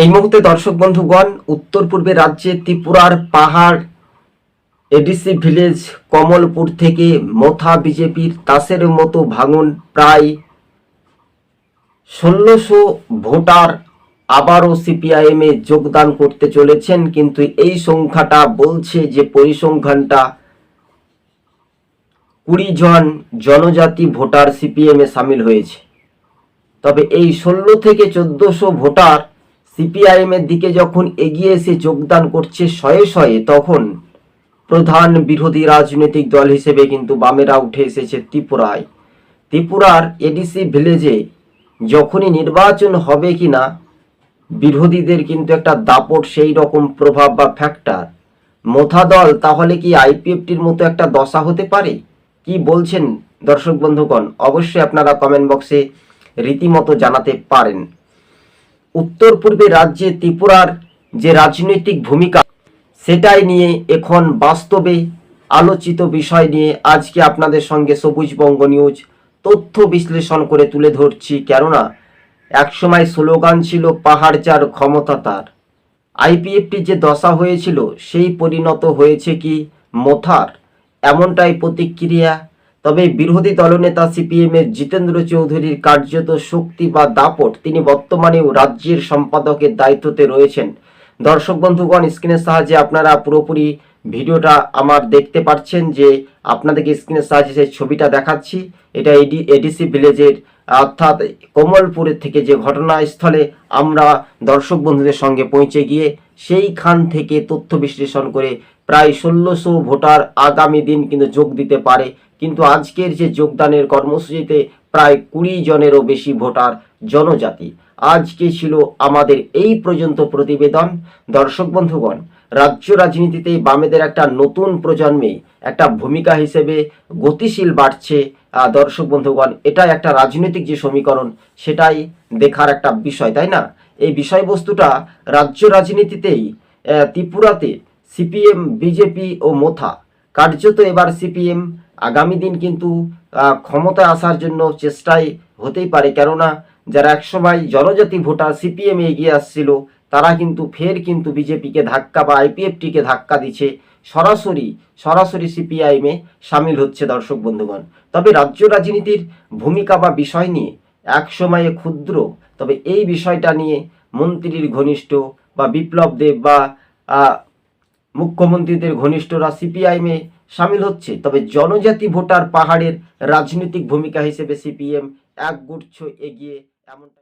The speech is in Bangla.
এই মুহূর্তে দর্শক বন্ধুগণ, উত্তর পূর্বে রাজ্যে ত্রিপুরার পাহাড়, এডিসি ভিলেজ, কমলপুর থেকে মোথা বিজেপির তাসের মতো ভাঙন প্রায় ষোলোশো ভোটার আবারও সিপিআইএমে যোগদান করতে চলেছেন, কিন্তু এই সংখ্যাটা বলছে যে পরিসংখ্যানটা কুড়ি জন জনজাতি ভোটার সিপিএমে সামিল হয়েছে। তবে এই ষোলো থেকে চোদ্দশো ভোটার সিপিআইএমের দিকে যখন এগিয়ে এসে যোগদান করছে শয়ে শয়ে, তখন প্রধান বিরোধী রাজনৈতিক দল হিসেবে কিন্তু বামেরা উঠে এসেছে ত্রিপুরায়। ত্রিপুরার এডিসি ভিলেজে যখনই নির্বাচন হবে কি না বিরোধীদের কিন্তু একটা দাপট সেই রকম প্রভাব বা ফ্যাক্টর মোথা দল তাহলে কি আইপিএফটির মতো একটা দশা হতে পারে? কি বলছেন দর্শক বন্ধুগণ? অবশ্যই আপনারা কমেন্ট বক্সে রীতিমতো জানাতে পারেন। উত্তর পূর্বে রাজ্যে ত্রিপুরার যে রাজনৈতিক ভূমিকা, সেটাই নিয়ে এখন বাস্তবে আলোচিত বিষয় নিয়ে আজকে আপনাদের সঙ্গে সবুজ বঙ্গ নিউজ তথ্য বিশ্লেষণ করে তুলে ধরছি। কেননা, একসময় স্লোগান ছিল, পাহাড় যার ক্ষমতা তার। আইপিএফটি যে দশা হয়েছিল, সেই পরিণত হয়েছে কি মথার? এমনটাই প্রতিক্রিয়া তবে বিরোধী দলনেতা সিপিএম এর জিতেন্দ্র চৌধুরীর কার্যত শক্তি বা দাপট তিনি বর্তমানেও রাজ্যের সম্পাদকের দায়িত্বতে রয়েছেন। দর্শক বন্ধুগণ, স্ক্রিনের সাহায্যে আপনারা পুরোপুরি ভিডিওটা আমার দেখতে পাচ্ছেন যে আপনাদেরকে স্ক্রিনের সাহায্যে সেই ছবিটা দেখাচ্ছি, এটা এডি, এডিসি ভিলেজের, অর্থাৎ কমলপুরের থেকে যে ঘটনাস্থলে আমরা দর্শক বন্ধুদের সঙ্গে পৌঁছে গিয়ে সেইখান থেকে তথ্য বিশ্লেষণ করে প্রায় ষোলোশো ভোটার আগামী দিন কিন্তু যোগ দিতে পারে কিন্তু আজকের যে যোগদানের কর্মসূচিতে প্রায় কুড়ি জনেরও বেশি ভোটার জনজাতি। আজকে ছিল আমাদের এই পর্যন্ত প্রতিবেদন। দর্শক বন্ধুগণ, রাজ্য রাজনীতিতে বামেদের একটা নতুন প্রজন্মে একটা ভূমিকা হিসেবে গতিশীল বাড়ছে। দর্শক বন্ধুগণ এটা একটা রাজনৈতিক যে সমীকরণ, সেটাই দেখার একটা বিষয়, তাই না? এই বিষয়বস্তুটা রাজ্য রাজনীতিতেই ত্রিপুরাতে সিপিএম, বিজেপি ও মোথা, কার্যত এবার সিপিএম আগামী দিন কিন্তু আহ, ক্ষমতায় আসার জন্য চেষ্টায় হতেই পারে। কেননা যারা একসময় জনজাতি ভোটার সিপিএম এগিয়ে আসছিল তারা কিন্তু ফের কিন্তু বিজেপিকে ধাক্কা বা আইপিএফটিকে ধাক্কা দিচ্ছে। সরাসরি সরাসরি সিপিআইএমে সামিল হচ্ছে দর্শক বন্ধুগণ। তবে রাজ্য রাজনীতির ভূমিকা বা বিষয় নিয়ে এক সময়ে ক্ষুদ্র তবে এই বিষয়টা নিয়ে মন্ত্রীর ঘনিষ্ঠ বা বিপ্লব দেব বা মুখ্যমন্ত্রীদের ঘনিষ্ঠরা সিপিআইএমে সামিল হচ্ছে, তবে জনজাতি ভোটার পাহাড়ের রাজনৈতিক ভূমিকা হিসেবে সিপিএম একগুচ্ছ এগিয়ে এমনটা